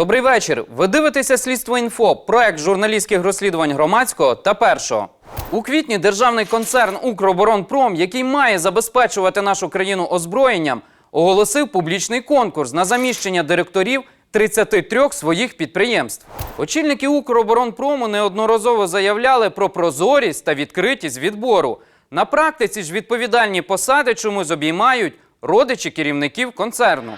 Добрий вечір. Ви дивитеся слідство інфо, проект журналістських розслідувань громадського та першого. У квітні державний концерн Укроборонпром, який має забезпечувати нашу країну озброєнням, оголосив публічний конкурс на заміщення директорів 33 своїх підприємств. Очільники Укроборонпрому неодноразово заявляли про прозорість та відкритість відбору. На практиці ж відповідальні посади чомусь обіймають родичі керівників концерну.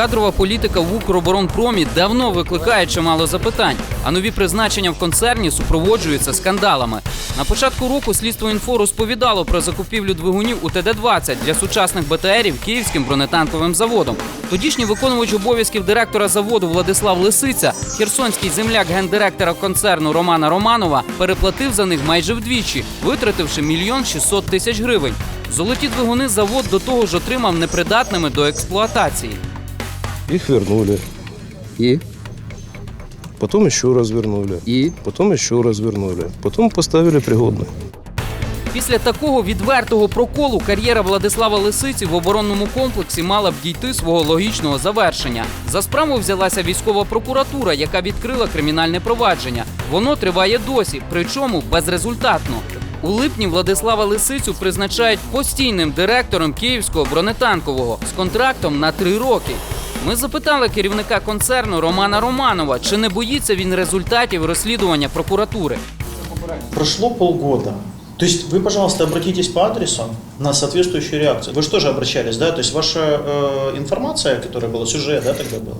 Кадрова політика в Укроборонпромі давно викликає чимало запитань, а нові призначення в концерні супроводжуються скандалами. На початку року слідство інфо розповідало про закупівлю двигунів у ТД-20 для сучасних БТРів Київським бронетанковим заводом. Тодішній виконувач обов'язків директора заводу Владислав Лисиця, херсонський земляк гендиректора концерну Романа Романова, переплатив за них майже вдвічі, витративши мільйон 600 тисяч гривень. Золоті двигуни завод до того ж отримав непридатними до експлуатації. Их вернули. И? Потом еще раз вернули. И? Потом еще раз вернули. Потом поставили пригодно. Після такого відвертого проколу кар'єра Владислава Лисиці в оборонному комплексі мала б дійти свого логічного завершення. За справу взялася військова прокуратура, яка відкрила кримінальне провадження. Воно триває досі, причому безрезультатно. У липні Владислава Лисицю призначають постійним директором Київського бронетанкового з контрактом на три роки. Ми запитали керівника концерну Романа Романова, чи не боїться він результатів розслідування прокуратури. Прошло полгода. То есть вы, пожалуйста, обратитесь по адресу на соответствующую реакцию. Вы же тоже обращались, да? То есть ваша э, информация, которая была, сюжет, да, тогда был,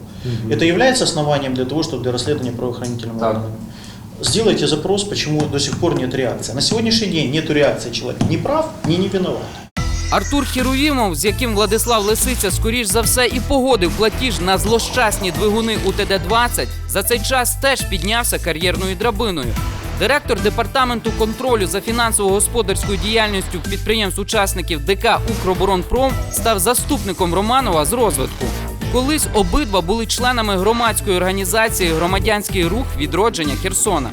это является основанием для того, чтобы для расследования правоохранительными Так. органами? Сделайте запрос, почему до сих пор нет реакции. На сегодняшний день нет реакции человека. Ни прав, ни не виноват. Артур Хіруїмов, з яким Владислав Лисиця скоріш за все і погодив платіж на злощасні двигуни у ТД-20, за цей час теж піднявся кар'єрною драбиною. Директор департаменту контролю за фінансово-господарською діяльністю підприємств-учасників ДК Укроборонпром став заступником Романова з розвитку. Колись обидва були членами громадської організації Громадянський рух відродження Херсона.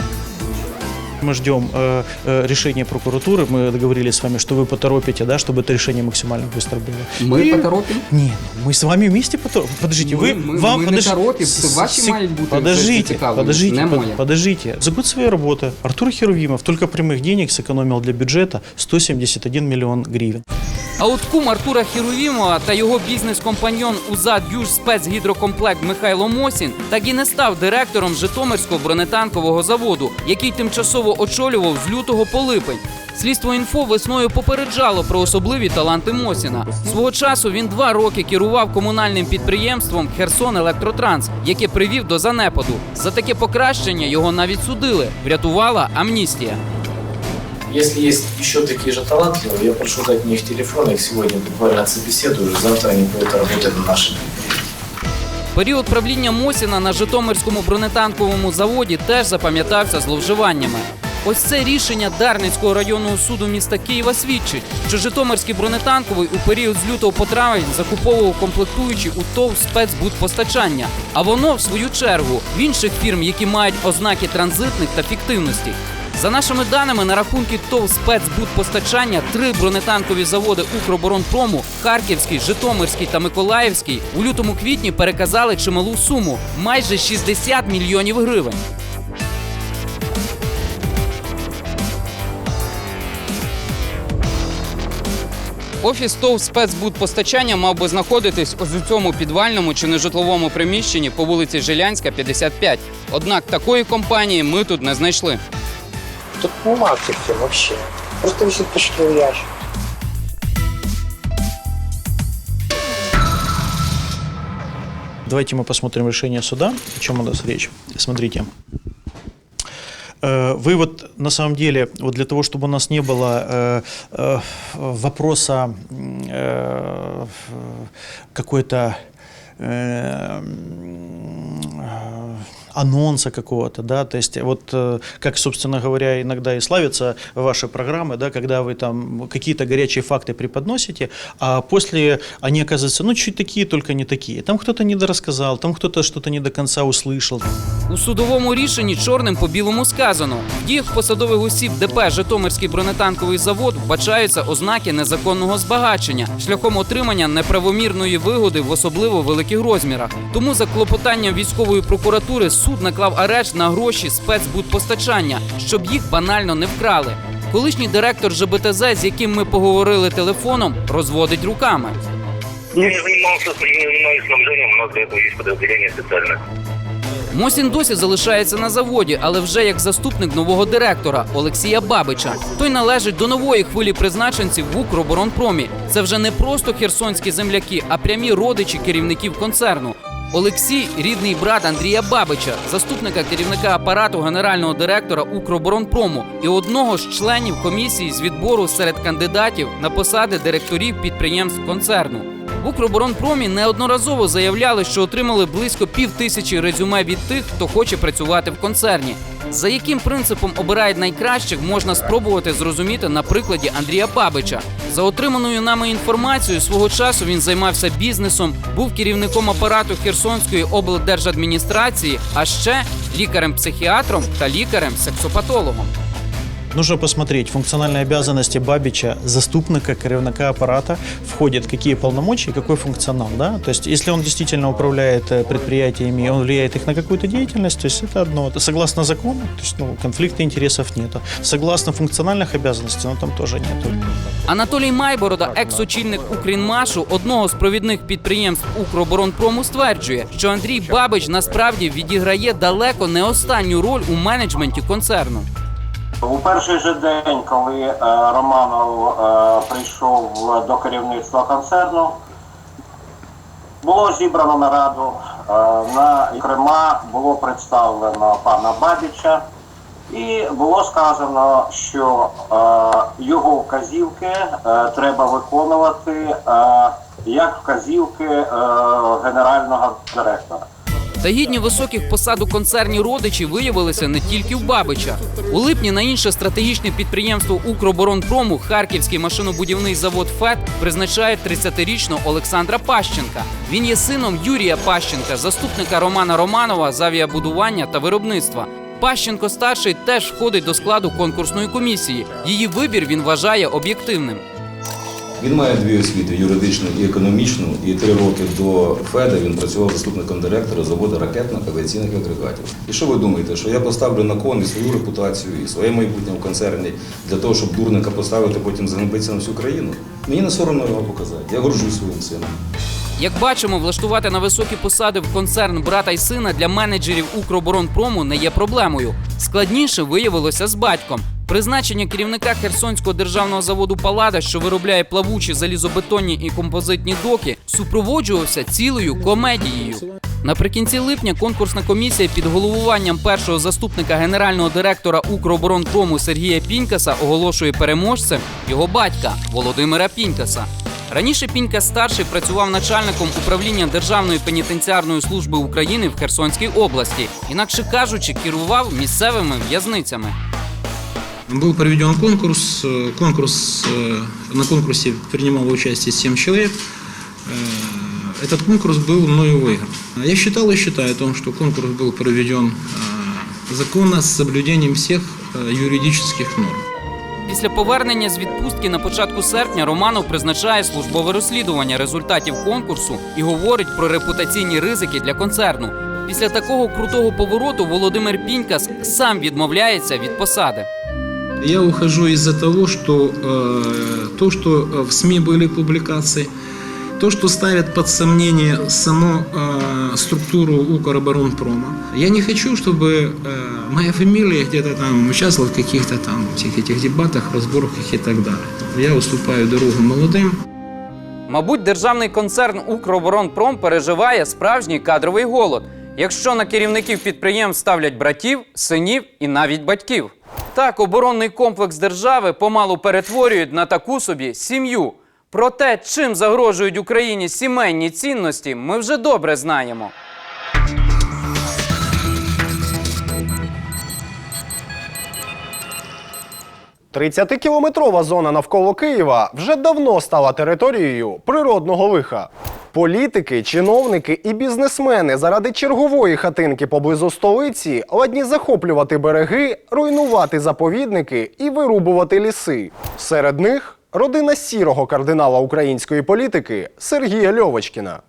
Мы ждем э, э, решения прокуратуры. Мы договорились с вами, что вы поторопите, да, чтобы это решение максимально быстро было. Мы И- поторопим? Нет, мы с вами вместе поторопим. Подождите, Мы- вы мы- вам мы не подожди- торопим, с- це ваші сек- мають бути Подождите, зацікавлені, подождите, не под- моє. подождите. Забудь своей работы. Артур Херувимов только прямых денег сэкономил для бюджета 171 миллион гривен. А от кум Артура Хіруїмова та його бізнес-компаньйон УЗАД «Южспецгідрокомплект» Михайло Мосін так і не став директором Житомирського бронетанкового заводу, який тимчасово очолював з лютого по липень. Слідство інфо весною попереджало про особливі таланти Мосіна. Свого часу він два роки керував комунальним підприємством Херсон Електротранс, яке привів до занепаду. За таке покращення його навіть судили. Врятувала амністія. Если есть еще такие же талантливые, я прошу дать мне их телефон, я их сегодня буквально отсобеседую, завтра они будут работать на нашем. Період правління Мосіна на Житомирському бронетанковому заводі теж запам'ятався зловживаннями. Ось це рішення Дарницького районного суду міста Києва свідчить, що Житомирський бронетанковий у період з лютого по травень закуповував комплектуючі у ТОВ спецбудпостачання. А воно, в свою чергу, в інших фірм, які мають ознаки транзитних та фіктивності. За нашими даними, на рахунки ТОВ спецбудпостачання три бронетанкові заводи Укроборонпрому Харківський, Житомирський та Миколаївський у лютому-квітні переказали чималу суму майже 60 мільйонів гривень. Офіс ТОВ спецбудпостачання мав би знаходитись у цьому підвальному чи нежитловому приміщенні по вулиці Жилянська, 55. Однак такої компанії ми тут не знайшли. Тут по маркете вообще. Просто висит почтовый ящик. Давайте мы посмотрим решение суда. О чем у нас речь? Смотрите. Э, Вы вот на самом деле, вот для того, чтобы у нас не было э, э, вопроса э, какой-то э, м, анонса какого-то, да, то есть вот э, как, собственно говоря, иногда и славятся ваши программы, да, когда вы там какие-то горячие факты преподносите, а после они оказываются, ну, чуть такие, только не такие. Там кто-то недорассказал, там кто-то что-то не до конца услышал. У судовому рішенні чорним по білому сказано: в діях посадових осіб ДП Житомирський бронетанковий завод вбачаються ознаки незаконного збагачення шляхом отримання неправомірної вигоди в особливо великих розмірах. Тому за клопотанням військової прокуратури суд наклав арешт на гроші спецбудпостачання, щоб їх банально не вкрали. Колишній директор ЖБТЗ, з яким ми поговорили телефоном, розводить руками. Я не занимался, не занимаюсь у нас для этого есть подразделение специальное. Мосін досі залишається на заводі, але вже як заступник нового директора Олексія Бабича. Той належить до нової хвилі призначенців в Укроборонпромі. Це вже не просто херсонські земляки, а прямі родичі керівників концерну. Олексій рідний брат Андрія Бабича, заступника керівника апарату генерального директора Укроборонпрому і одного з членів комісії з відбору серед кандидатів на посади директорів підприємств концерну. Укроборонпромі неодноразово заявляли, що отримали близько пів тисячі резюме від тих, хто хоче працювати в концерні. За яким принципом обирають найкращих, можна спробувати зрозуміти на прикладі Андрія Бабича. За отриманою нами інформацією, свого часу він займався бізнесом, був керівником апарату Херсонської облдержадміністрації, а ще лікарем-психіатром та лікарем-сексопатологом. Нужно посмотреть функциональные обязанности Бабича, заступника, керівника аппарата, входят какие полномочия, какой функционал. Да? То есть, если он действительно управляет э, предприятиями, он влияет их на какую-то деятельность, то есть это одно. Это согласно закону, то есть ну, конфликта интересов нету. Согласно функциональных обязанностей, ну там тоже нету. Анатолій Майборода, екс-очільник Укрінмашу, одного з провідних підприємств Укроборонпрому, стверджує, що Андрій Бабич насправді відіграє далеко не останню роль у менеджменті концерну. У перший же день, коли е, Романов е, прийшов до керівництва концерну, було зібрано нараду е, на Крима, було представлено пана Бабіча, і було сказано, що його вказівки треба виконувати як вказівки генерального директора. Та гідні високих посад у концерні родичі виявилися не тільки в Бабича. У липні на інше стратегічне підприємство Укроборонпрому Харківський машинобудівний завод ФЕД призначає 30-річного Олександра Пащенка. Він є сином Юрія Пащенка, заступника Романа Романова з авіабудування та виробництва. Пащенко старший теж входить до складу конкурсної комісії. Її вибір він вважає об'єктивним. Він має дві освіти юридичну і економічну. І три роки до ФЕДа він працював заступником директора заводу ракетних авіаційних агрегатів. І що ви думаєте, що я поставлю на кон і свою репутацію, і своє майбутнє в концерні для того, щоб дурника поставити, потім заганьбитися на всю країну? Мені не соромно його показати. Я горжусь своїм сином. Як бачимо, влаштувати на високі посади в концерн брата й сина для менеджерів Укроборонпрому не є проблемою. Складніше виявилося з батьком. Призначення керівника Херсонського державного заводу Палада, що виробляє плавучі залізобетонні і композитні доки, супроводжувався цілою комедією. Наприкінці липня конкурсна комісія під головуванням першого заступника генерального директора Укроборонпрому Сергія Пінькаса оголошує переможцем його батька Володимира Пінькаса. Раніше Пінька старший працював начальником управління Державної пенітенціарної служби України в Херсонській області, інакше кажучи, керував місцевими в'язницями. Был проведен конкурс. Э, Конкурс, э, на конкурсе принимало участие 7 человек. Э, Этот конкурс был мною выигран. Я считал и считаю о том, что конкурс был проведен э, законно, с соблюдением всех э, юридических норм. Після повернення з відпустки на початку серпня Романов призначає службове розслідування результатів конкурсу і говорить про репутаційні ризики для концерну. Після такого крутого повороту Володимир Пінькас сам відмовляється від посади. Я ухожу из-за того, что э, то, что э, в СМИ были публикации, то, что ставит под сомнение саму э, структуру Укроборонпрома. Я не хочу, чтобы э, моя фамилия где-то там участвовала в каких-то там всех этих дебатах, разборках и так далее. Я уступаю дорогу молодым. Мабуть, державний концерн Укроборонпром переживає справжній кадровий голод, якщо на керівників підприємств ставлять братів, синів і навіть батьків. Так, оборонний комплекс держави помалу перетворюють на таку собі сім'ю. Про те, чим загрожують Україні сімейні цінності, ми вже добре знаємо. Тридцятикілометрова зона навколо Києва вже давно стала територією природного лиха. Політики, чиновники і бізнесмени заради чергової хатинки поблизу столиці ладні захоплювати береги, руйнувати заповідники і вирубувати ліси. Серед них родина сірого кардинала української політики Сергія Льовочкіна.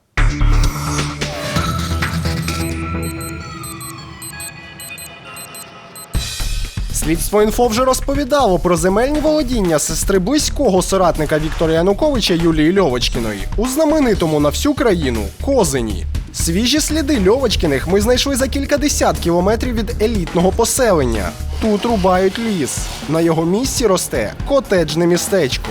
Слідство інфо вже розповідало про земельні володіння сестри близького соратника Віктора Януковича Юлії Льовочкіної у знаменитому на всю країну Козині. Свіжі сліди Льовочкіних ми знайшли за кількадесят кілометрів від елітного поселення. Тут рубають ліс. На його місці росте котеджне містечко.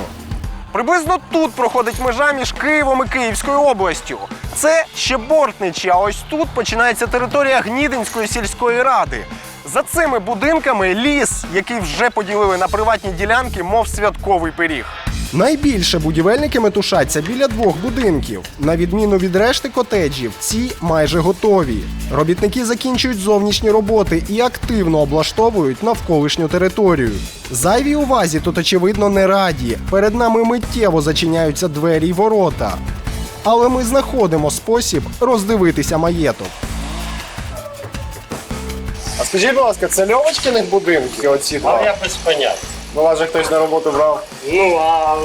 Приблизно тут проходить межа між Києвом і Київською областю. Це ще Бортничі, а ось тут починається територія Гнідинської сільської ради. За цими будинками ліс, який вже поділили на приватні ділянки, мов святковий пиріг. Найбільше будівельники метушаться біля двох будинків. На відміну від решти котеджів, ці майже готові. Робітники закінчують зовнішні роботи і активно облаштовують навколишню територію. Зайвій увазі тут, очевидно, не раді. Перед нами миттєво зачиняються двері й ворота. Але ми знаходимо спосіб роздивитися маєток. А скажіть, будь ласка, це Льовочкиних будинки? Оці А я без поняття. Ну, вас же хтось на роботу брав. Ну, а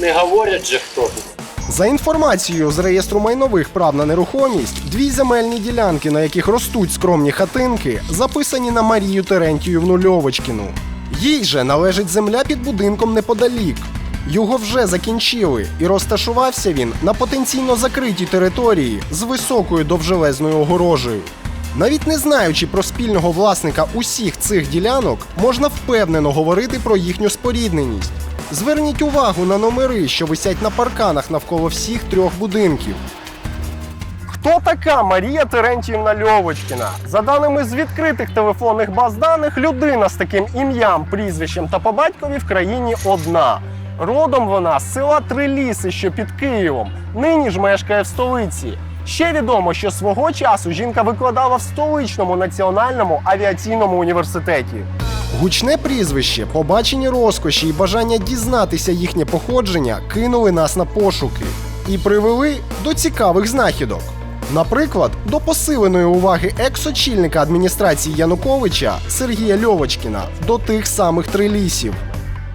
не говорять же хто тут. За інформацією з реєстру майнових прав на нерухомість, дві земельні ділянки, на яких ростуть скромні хатинки, записані на Марію Терентіївну Льовочкіну. Їй же належить земля під будинком неподалік. Його вже закінчили, і розташувався він на потенційно закритій території з високою довжелезною огорожею. Навіть не знаючи про спільного власника усіх цих ділянок, можна впевнено говорити про їхню спорідненість. Зверніть увагу на номери, що висять на парканах навколо всіх трьох будинків. Хто така Марія Терентіївна Льовочкіна? За даними з відкритих телефонних баз даних, людина з таким ім'ям, прізвищем та по батькові в країні одна. Родом вона з села Триліси, що під Києвом. Нині ж мешкає в столиці. Ще відомо, що свого часу жінка викладала в столичному національному авіаційному університеті. Гучне прізвище, побачені розкоші і бажання дізнатися їхнє походження кинули нас на пошуки і привели до цікавих знахідок. Наприклад, до посиленої уваги екс-очільника адміністрації Януковича Сергія Льовочкіна до тих самих трилісів.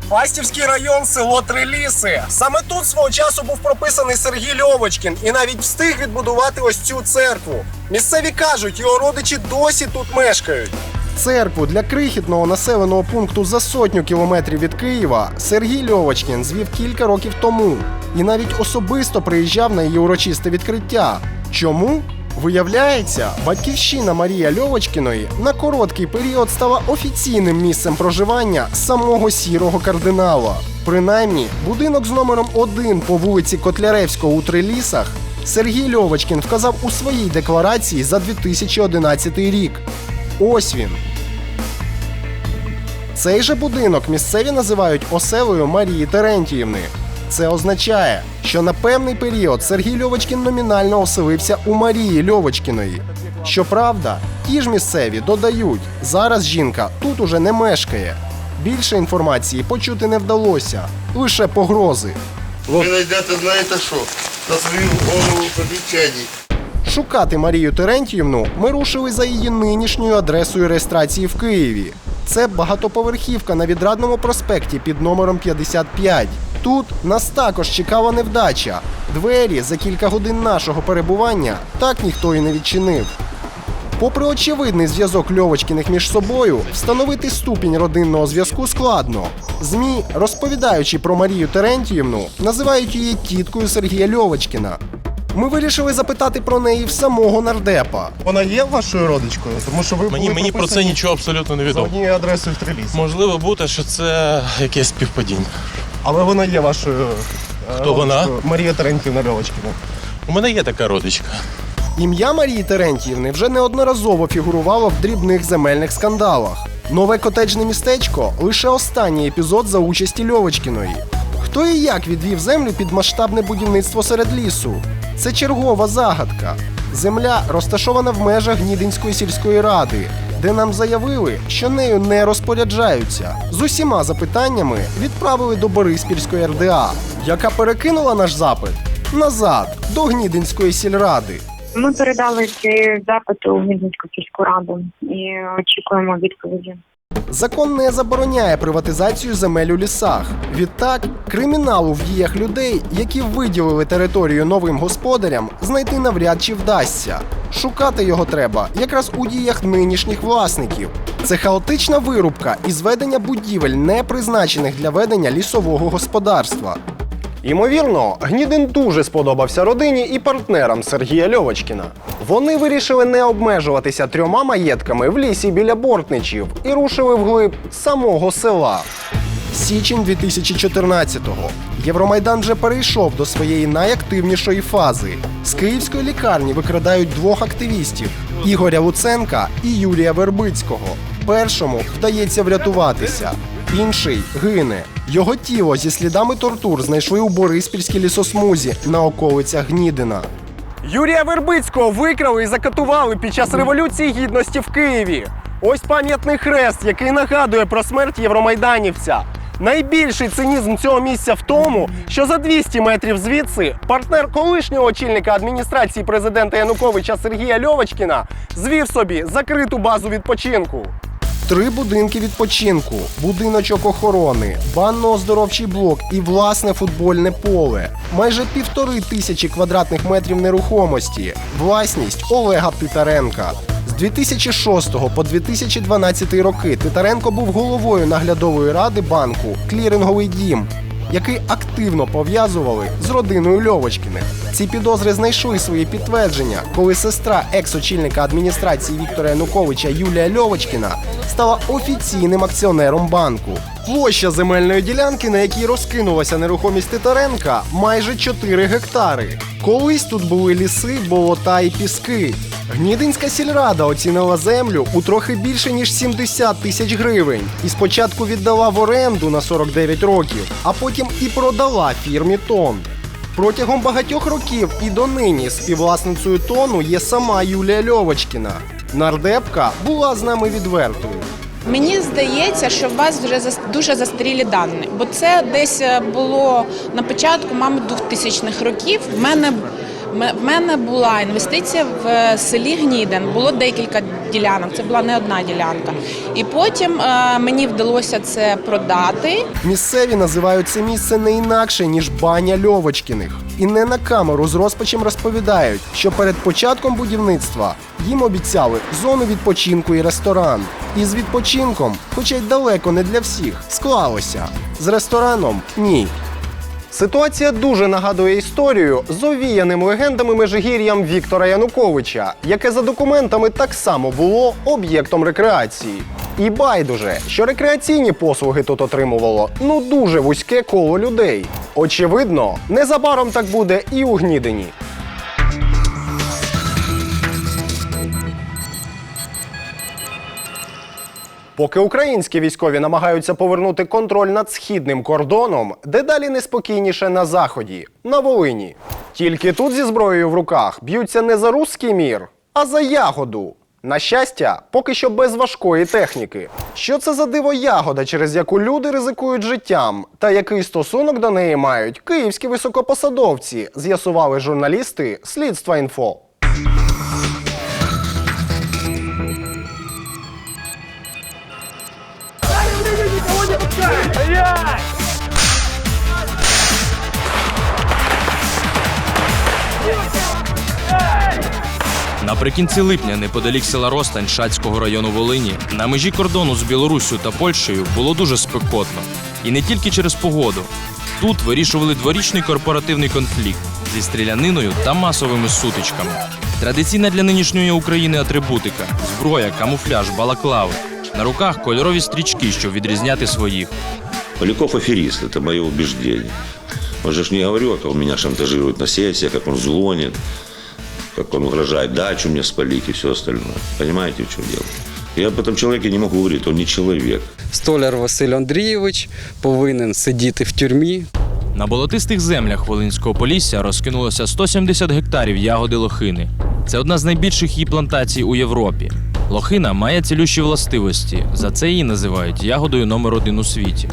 Фастівський район, село Триліси. Саме тут свого часу був прописаний Сергій Льовочкін і навіть встиг відбудувати ось цю церкву. Місцеві кажуть, його родичі досі тут мешкають. Церкву для крихітного населеного пункту за сотню кілометрів від Києва Сергій Льовочкін звів кілька років тому і навіть особисто приїжджав на її урочисте відкриття. Чому? Виявляється, батьківщина Марія Льовочкіної на короткий період стала офіційним місцем проживання самого сірого кардинала. Принаймні, будинок з номером 1 по вулиці Котляревського у Трилісах Сергій Льовочкін вказав у своїй декларації за 2011 рік. Ось він. Цей же будинок місцеві називають оселею Марії Терентіївни. Це означає, що на певний період Сергій Льовочкін номінально оселився у Марії Льовочкіної. Щоправда, ті ж місцеві додають, зараз жінка тут уже не мешкає. Більше інформації почути не вдалося, лише погрози. Ви знайдете, знаєте що? За свою голову помічені. Шукати Марію Терентіївну ми рушили за її нинішньою адресою реєстрації в Києві. Це багатоповерхівка на відрадному проспекті під номером 55. Тут нас також чекала невдача. Двері за кілька годин нашого перебування так ніхто і не відчинив. Попри очевидний зв'язок Льовочкіних між собою, встановити ступінь родинного зв'язку складно. ЗМІ, розповідаючи про Марію Терентіївну, називають її тіткою Сергія Льовочкіна. Ми вирішили запитати про неї в самого нардепа. Вона є вашою родичкою, тому що ви Мені, були мені про це прописані нічого абсолютно не за відомо. однією адресою в Трилісі. Можливо бути, що це якесь співпадіння. Але вона є вашою. е, Хто вона? Марія Терентіївна Льовочкіна. У мене є така родичка. Ім'я Марії Терентіївни вже неодноразово фігурувало в дрібних земельних скандалах. Нове котеджне містечко лише останній епізод за участі Льовочкіної. Хто і як відвів землю під масштабне будівництво серед лісу? Це чергова загадка. Земля розташована в межах Гнідинської сільської ради. де нам заявили, що нею не розпоряджаються. З усіма запитаннями відправили до Бориспільської РДА, яка перекинула наш запит назад до Гнідинської сільради. Ми передали ці запити у Гнідинську сільську раду і очікуємо відповіді. Закон не забороняє приватизацію земель у лісах. Відтак, криміналу в діях людей, які виділили територію новим господарям, знайти навряд чи вдасться. Шукати його треба якраз у діях нинішніх власників. Це хаотична вирубка і зведення будівель, не призначених для ведення лісового господарства. Ймовірно, Гнідин дуже сподобався родині і партнерам Сергія Льовочкіна. Вони вирішили не обмежуватися трьома маєтками в лісі біля Бортничів і рушили вглиб самого села. Січень 2014-го. Євромайдан вже перейшов до своєї найактивнішої фази. З київської лікарні викрадають двох активістів Ігоря Луценка і Юрія Вербицького. Першому вдається врятуватися, інший гине. Його тіло зі слідами тортур знайшли у Бориспільській лісосмузі на околицях Гнідина. Юрія Вербицького викрали і закатували під час революції гідності в Києві. Ось пам'ятний хрест, який нагадує про смерть євромайданівця. Найбільший цинізм цього місця в тому, що за 200 метрів звідси партнер колишнього очільника адміністрації президента Януковича Сергія Льовочкіна звів собі закриту базу відпочинку. Три будинки відпочинку, будиночок охорони, банно-оздоровчий блок і власне футбольне поле. Майже півтори тисячі квадратних метрів нерухомості. Власність Олега Титаренка. З 2006 по 2012 роки Титаренко був головою наглядової ради банку Кліринговий дім, який активно пов'язували з родиною Льовочкіних. Ці підозри знайшли свої підтвердження, коли сестра екс-очільника адміністрації Віктора Януковича Юлія Льовочкіна стала офіційним акціонером банку. Площа земельної ділянки, на якій розкинулася нерухомість Титаренка, майже 4 гектари. Колись тут були ліси, болота і піски. Гнідинська сільрада оцінила землю у трохи більше ніж 70 тисяч гривень і спочатку віддала в оренду на 49 років, а потім і продала фірмі Тон. Протягом багатьох років і донині співвласницею тону є сама Юлія Льовочкіна. Нардепка була з нами відвертою. Мені здається, що у вас вже дуже застарілі дані, бо це десь е, було на початку, мабуть, 2000-х років. В мене в мене була інвестиція в е, селі Гніден. Було декілька ділянок. Це була не одна ділянка. І потім е, мені вдалося це продати. Місцеві називають це місце не інакше, ніж баня Льовочкіних. І не на камеру з розпачем розповідають, що перед початком будівництва їм обіцяли зону відпочинку і ресторан. І з відпочинком, хоча й далеко не для всіх, склалося. З рестораном ні. Ситуація дуже нагадує історію з овіяним легендами межигір'ям Віктора Януковича, яке за документами так само було об'єктом рекреації. І байдуже, що рекреаційні послуги тут отримувало ну дуже вузьке коло людей. Очевидно, незабаром так буде і у Гнідині. Поки українські військові намагаються повернути контроль над східним кордоном, дедалі неспокійніше на заході, на Волині. Тільки тут зі зброєю в руках б'ються не за руський мір, а за ягоду. На щастя, поки що без важкої техніки. Що це за диво ягода, через яку люди ризикують життям, та який стосунок до неї мають київські високопосадовці, з'ясували журналісти Слідства інфо. Наприкінці липня, неподалік села Ростань Шацького району Волині, на межі кордону з Білоруссю та Польщею було дуже спекотно. І не тільки через погоду. Тут вирішували дворічний корпоративний конфлікт зі стріляниною та масовими сутичками. Традиційна для нинішньої України атрибутика зброя, камуфляж, балаклави. На руках кольорові стрічки, щоб відрізняти своїх. Поляков аферист, это мое убеждение. Он же ж не говорю, а он меня шантажирует на сессиях, как он звонит, как он угрожает дачу мне спалить и все остальное. Понимаете, в чем дело? Я об этом человеке не могу говорить, он не человек. Столяр Василь Андрійович повинен сидіти в тюрмі. На болотистих землях Волинського Полісся розкинулося 170 гектарів ягоди лохини. Це одна з найбільших її плантацій у Європі. Лохина має цілющі властивості. За це її називають ягодою номер один у світі.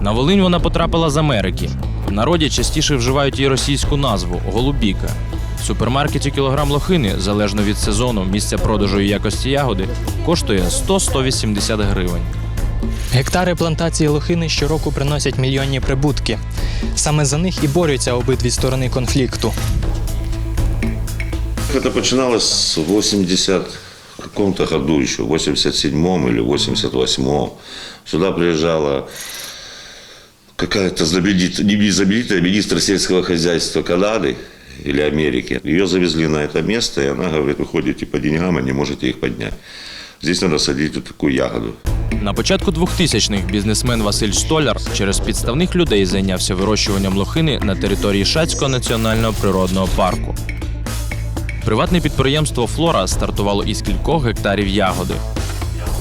На Волинь вона потрапила з Америки. В народі частіше вживають її російську назву голубіка. В супермаркеті кілограм лохини, залежно від сезону, місця продажу і якості ягоди, коштує 100-180 гривень. Гектари плантації лохини щороку приносять мільйонні прибутки. Саме за них і борються обидві сторони конфлікту. Это начиналось в 80 каком-то году еще, в 87-м или 88-м. Сюда приезжала какая-то знаменитая, не знаменитая министр сельского хозяйства Канады или Америки. Ее завезли на это место, и она говорит, вы ходите по деньгам, и не можете их поднять. Здесь надо садить вот такую ягоду. На початку 2000-х бізнесмен Василь Столяр через підставних людей зайнявся вирощуванням лохини на території Шацького національного природного парку. Приватне підприємство Флора стартувало із кількох гектарів ягоди.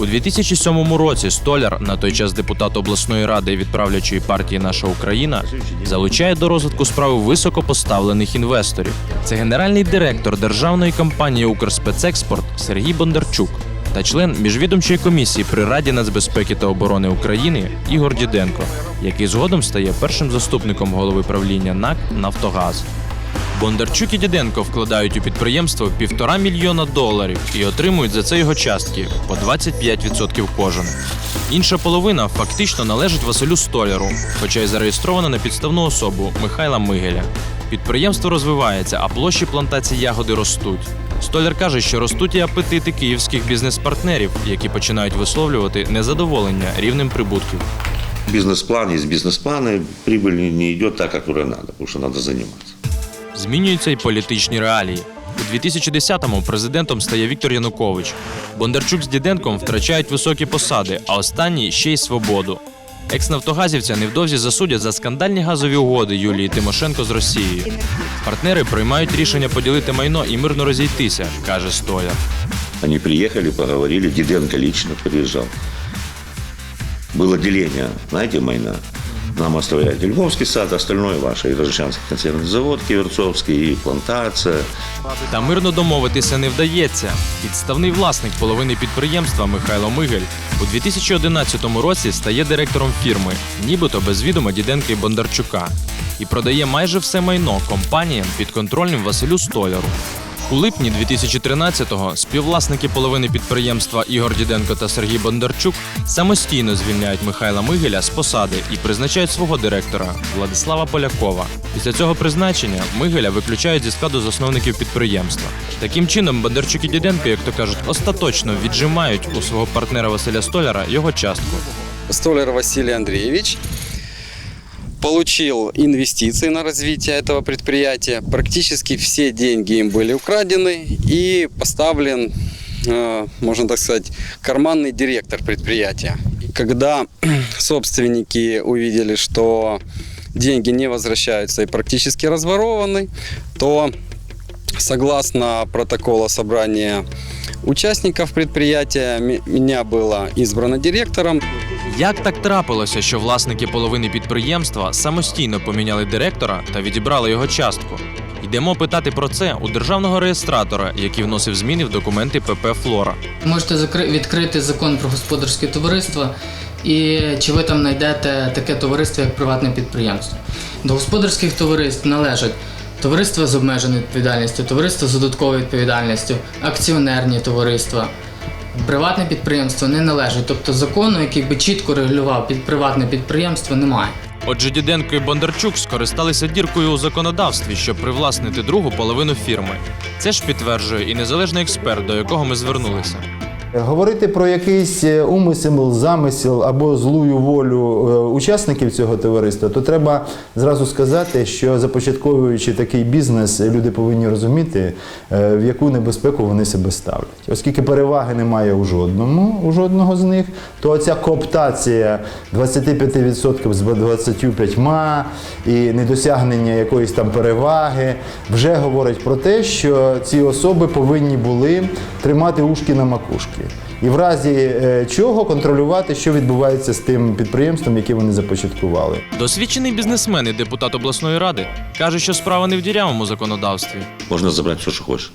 У 2007 році Столяр, на той час депутат обласної ради від правлячої партії Наша Україна, залучає до розвитку справи високопоставлених інвесторів. Це генеральний директор державної компанії Укрспецекспорт Сергій Бондарчук та член міжвідомчої комісії при Раді нацбезпеки та оборони України Ігор Діденко, який згодом стає першим заступником голови правління НАК Нафтогаз. Бондарчук і Діденко вкладають у підприємство півтора мільйона доларів і отримують за це його частки по 25% кожен. Інша половина фактично належить Василю Столяру, хоча й зареєстрована на підставну особу Михайла Мигеля. Підприємство розвивається, а площі плантацій ягоди ростуть. Столяр каже, що ростуть і апетити київських бізнес-партнерів, які починають висловлювати незадоволення рівнем прибутків. Бизнес-план есть бизнес-план, и прибыль не- идет так, как надо, потому что надо заниматься. Змінюються й політичні реалії. У 2010-му президентом стає Віктор Янукович. Бондарчук з Діденком втрачають високі посади, а останній ще й свободу. Екс-нафтогазівця невдовзі засудять за скандальні газові угоди Юлії Тимошенко з Росією. Партнери приймають рішення поділити майно і мирно розійтися, каже Столяр. Они приехали, поговорили, Диденко лично приезжал. Было деление, знаете, майна. Нам оставляют и Львовский сад, остальное ваше, и Рожичанский консервный завод, Киверцовский, и плантация. Та мирно домовитися не вдається. Підставний власник половини підприємства Михайло Мигель у 2011 році стає директором фірми, нібито без відома Діденка і Бондарчука, і продає майже все майно компаніям підконтрольним Василю Столяру. У липні 2013-го співвласники половини підприємства Ігор Діденко та Сергій Бондарчук самостійно звільняють Михайла Мигеля з посади і призначають свого директора Владислава Полякова. Після цього призначення Мигеля виключають зі складу засновників підприємства. Таким чином, Бондарчук і Діденко, як то кажуть, остаточно віджимають у свого партнера Василя Столяра його частку. Столяр Василий Андреевич получил инвестиции на развитие этого предприятия. Практически все деньги им были украдены и поставлен, э, можно так сказать, карманный директор предприятия. Когда собственники увидели, что деньги не возвращаются и практически разворованы, то согласно протокола собрания участников предприятия, меня было избрано директором. Як так трапилося, що власники половини підприємства самостійно поміняли директора та відібрали його частку? Йдемо питати про це у державного реєстратора, який вносив зміни в документи ПП Флора. Можете відкрити закон про господарське товариство, і чи ви там знайдете таке товариство, як приватне підприємство. До господарських товариств належать товариство з обмеженою відповідальністю, товариство з додатковою відповідальністю, акціонерні товариства. Приватне підприємство не належить, тобто закону, який би чітко регулював під приватне підприємство, немає. Отже, Діденко і Бондарчук скористалися діркою у законодавстві, щоб привласнити другу половину фірми. Це ж підтверджує і незалежний експерт, до якого ми звернулися. Говорити про якийсь е, умисел, замисел або злую волю е, учасників цього товариства, то треба зразу сказати, що започатковуючи такий бізнес, люди повинні розуміти, е, в яку небезпеку вони себе ставлять. Оскільки переваги немає у жодному, у жодного з них, то ця кооптація 25% з 25 і недосягнення якоїсь там переваги вже говорить про те, що ці особи повинні були тримати ушки на макушки І в разі е, чого контролювати, що відбувається з тим підприємством, яке вони започаткували. Досвідчений бізнесмен і депутат обласної ради каже, що справа не в дірявому законодавстві. Можно забрать все, что хочешь.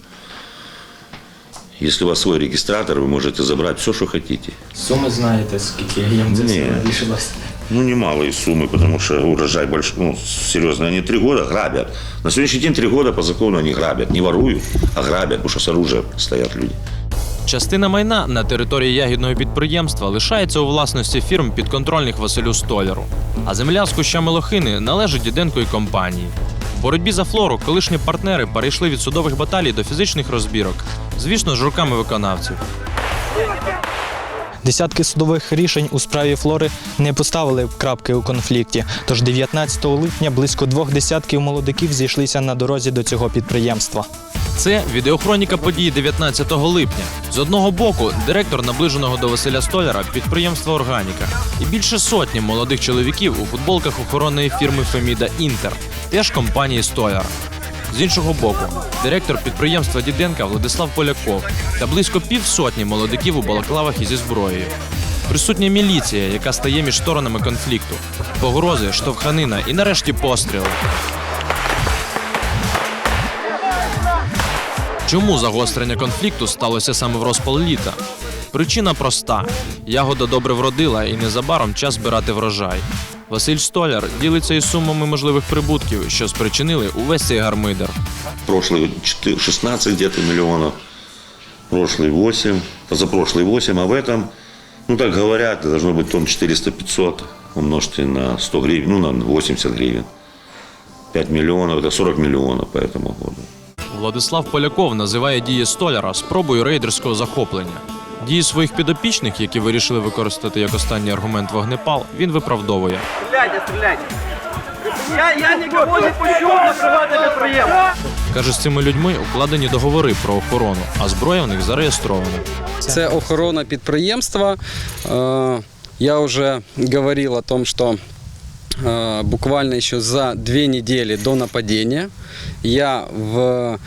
Если у вас свой регистратор, вы можете забрать все, что хотите. Суми знаєте, скільки їм це Ні. все вирішилось? Ну, немалые суммы, потому что урожай большой. Ну, серьезно, они три года грабят. На сегодняшний день три года по закону они грабят. Не воруют, а грабят, потому что с оружием стоят люди. Частина майна на території ягідного підприємства лишається у власності фірм підконтрольних Василю Столяру. А земля з кущами лохини належить Діденко і компанії. В боротьбі за флору колишні партнери перейшли від судових баталій до фізичних розбірок, звісно, з руками виконавців. Десятки судових рішень у справі Флори не поставили крапки у конфлікті. Тож 19 липня близько двох десятків молодиків зійшлися на дорозі до цього підприємства. Це відеохроніка подій 19 липня. З одного боку, директор наближеного до Василя Столяра підприємства Органіка і більше сотні молодих чоловіків у футболках охоронної фірми Феміда Інтер, теж компанії Столяра. З іншого боку, директор підприємства Діденка Владислав Поляков та близько півсотні молодиків у балаклавах і зі зброєю. Присутня міліція, яка стає між сторонами конфлікту, погрози, штовханина і нарешті постріли. Чому загострення конфлікту сталося саме в розпал літа? Причина проста: ягода добре вродила і незабаром час збирати врожай. Василь Столяр ділиться із сумами можливих прибутків, що спричинили увесь цей гармидер. Прошлый 4 16 где-то миллионов, прошлый 8, позапрошлый 8, а в этом, ну так говорят, должно быть тонн 400-500, умножьте на 100 гривен, ну на 80 гривен. 5 миллионов, это 40 миллионов по этому году. Владислав Поляков називає дії столяра спробою рейдерського захоплення. Дії своїх підопічних, які вирішили використати як останній аргумент вогнепал, він виправдовує. Стреляйте, стреляйте. Я, я никого не пущу на приватное предприятие. Каже, з цими людьми укладені договори про охорону, а зброя в них зареєстрована. Це охорона підприємства. Е, Я вже говорив о том, що буквально ще за дві недели до нападения я в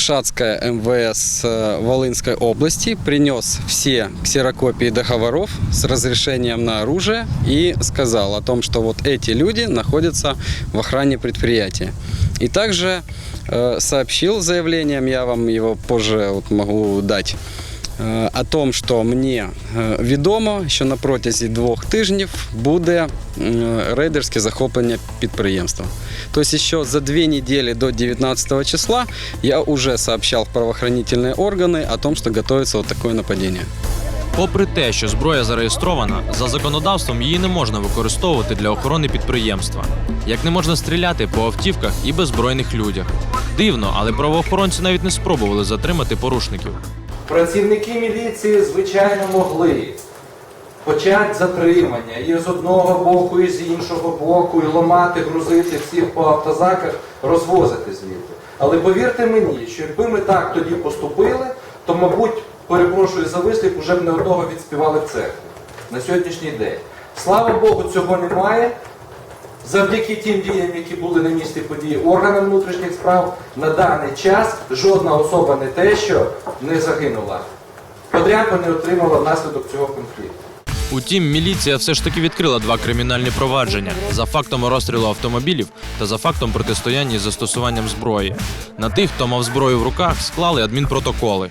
Шацкое МВС э, Волынской области принес все ксерокопии договоров с разрешением на оружие и сказал о том, что вот эти люди находятся в охране предприятия. И также э, сообщил заявлением, я вам его позже вот могу дать, о том, що мені е, відомо, що на протязі двох тижнів буде е, рейдерське захоплення підприємства. Тобто, ще за дві недели до 19 числа я вже сообщал в правоохранительные органи о том, що готується вот такое нападение. Попри те, що зброя зареєстрована, за законодавством її не можна використовувати для охорони підприємства. Як не можна стріляти по автівках і беззбройних людях. Дивно, але правоохоронці навіть не спробували затримати порушників. Працівники міліції, звичайно, могли почати затримання і з одного боку, і з іншого боку, і ламати, грузити всіх по автозаках, розвозити звідти. Але повірте мені, що якби ми так тоді поступили, то, мабуть, перепрошую за вислів, уже б не одного відспівали в церкві на сьогоднішній день. Слава Богу, цього немає. Завдяки тим діям, які були на місці події органам внутрішніх справ, на даний час жодна особа не те, що не загинула. Подряпа не отримала внаслідок цього конфлікту. Утім, міліція все ж таки відкрила два кримінальні провадження за фактом розстрілу автомобілів та за фактом протистояння із застосуванням зброї. На тих, хто мав зброю в руках, склали адмінпротоколи.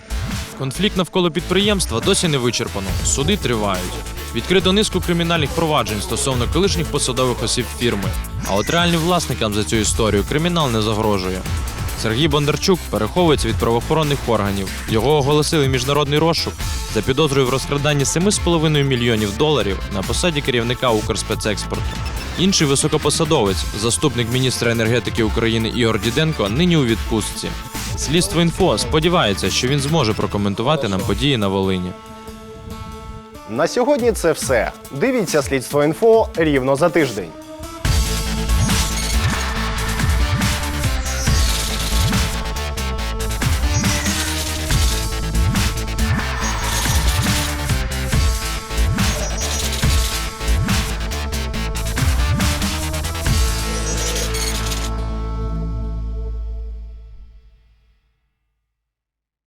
Конфлікт навколо підприємства досі не вичерпано. Суди тривають. Відкрито низку кримінальних проваджень стосовно колишніх посадових осіб фірми. А от реальним власникам за цю історію кримінал не загрожує. Сергій Бондарчук переховується від правоохоронних органів. Його оголосили міжнародний розшук за підозрою в розкраданні 7,5 мільйонів доларів на посаді керівника Укрспецекспорту. Інший високопосадовець, заступник міністра енергетики України Ігор Діденко, нині у відпустці. Слідство інфо сподівається, що він зможе прокоментувати нам події на Волині. На сьогодні це все. Дивіться слідство інфо рівно за тиждень.